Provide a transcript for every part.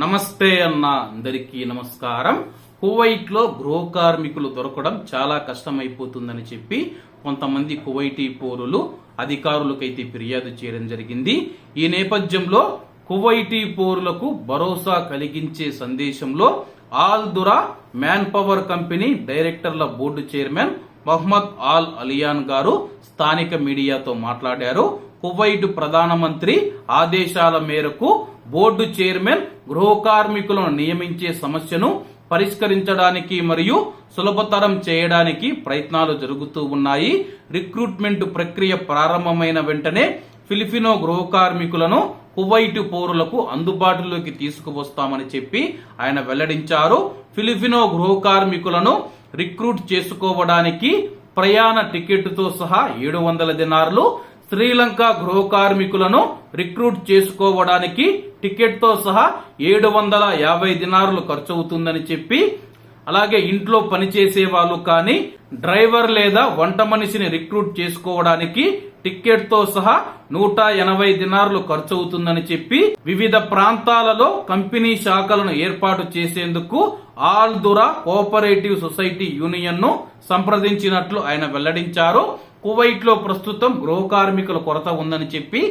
నమస్తే అన్న అందరికీ నమస్కారం. కువైట్లో గృహ కార్మికులు దొరకడం చాలా కష్టమైపోతుందని చెప్పి కొంతమంది కువైటీ పౌరులు అధికారులకైతే ఫిర్యాదు చేయడం జరిగింది. ఈ నేపథ్యంలో కువైటీ పౌరులకు భరోసా కలిగించే సందేశంలో Al Dura man power company డైరెక్టర్ల board chairman Mohammed Al Aliyan గారు స్థానిక మీడియాతో మాట్లాడారు. కువైట్ ప్రధానమంత్రి ఆదేశాల మేరకు బోర్డు చైర్మన్ గృహ కార్మికులను నియమించే సమస్యను పరిష్కరించడానికి మరియు సులభతరం చేయడానికి ప్రయత్నాలు జరుగుతూ ఉన్నాయి. రిక్రూట్మెంట్ ప్రక్రియ ప్రారంభమైన వెంటనే ఫిలిపినో గృహ కార్మికులను కువైట్ పౌరులకు అందుబాటులోకి తీసుకువస్తామని చెప్పి ఆయన వెల్లడించారు. ఫిలిపినో గృహ కార్మికులను రిక్రూట్ చేసుకోవడానికి ప్రయాణ టికెట్తో సహా ఏడు వందల దినార్లు శ్రీలంక గృహ కార్మికులను రిక్రూట్ చేసుకోవడానికి టికెట్తో సహా ఏడు వందల యాభై దినారులు ఖర్చు అవుతుందని చెప్పి అలాగే ఇంట్లో పనిచేసే వాళ్ళు కానీ డ్రైవర్ లేదా వంట మనిషిని రిక్రూట్ చేసుకోవడానికి టిక్కెట్తో సహా నూట ఎనభై దినార్లు ఖర్చు అవుతుందని చెప్పి వివిధ ప్రాంతాలలో కంపెనీ శాఖలను ఏర్పాటు చేసేందుకు ఆల్దురా కోఆపరేటివ్ సొసైటీ యూనియన్ను సంప్రదించినట్లు ఆయన వెల్లడించారు. కువైట్లో ప్రస్తుతం గృహ కార్మికుల కొరత ఉందని చెప్పి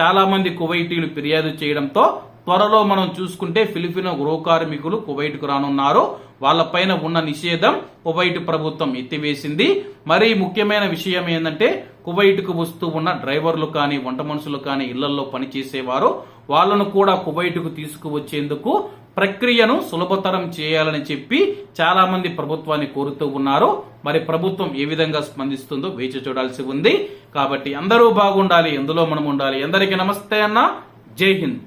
చాలా మంది కువైటీలు ఫిర్యాదు చేయడంతో త్వరలో మనం చూసుకుంటే ఫిలిపినో గృహ కార్మికులు కువైట్కు రానున్నారు. వాళ్ళపైన ఉన్న నిషేధం కువైట్ ప్రభుత్వం ఎత్తివేసింది. మరీ ముఖ్యమైన విషయం ఏంటంటే కువైట్కు వస్తూ ఉన్న డ్రైవర్లు కానీ వంట మనుషులు కానీ ఇళ్ళలో పనిచేసేవారు. వాళ్ళను కూడా కువైట్కు తీసుకువచ్చేందుకు ప్రక్రియను సులభతరం చేయాలని చెప్పి చాలామంది ప్రభుత్వాన్ని కోరుతూ ఉన్నారు. మరి ప్రభుత్వం ఏ విధంగా స్పందిస్తుందో వేచి చూడాల్సి ఉంది. కాబట్టి అందరూ బాగుండాలి ఎందులో మనం ఉండాలి అందరికీ నమస్తే అన్న. జై హింద్.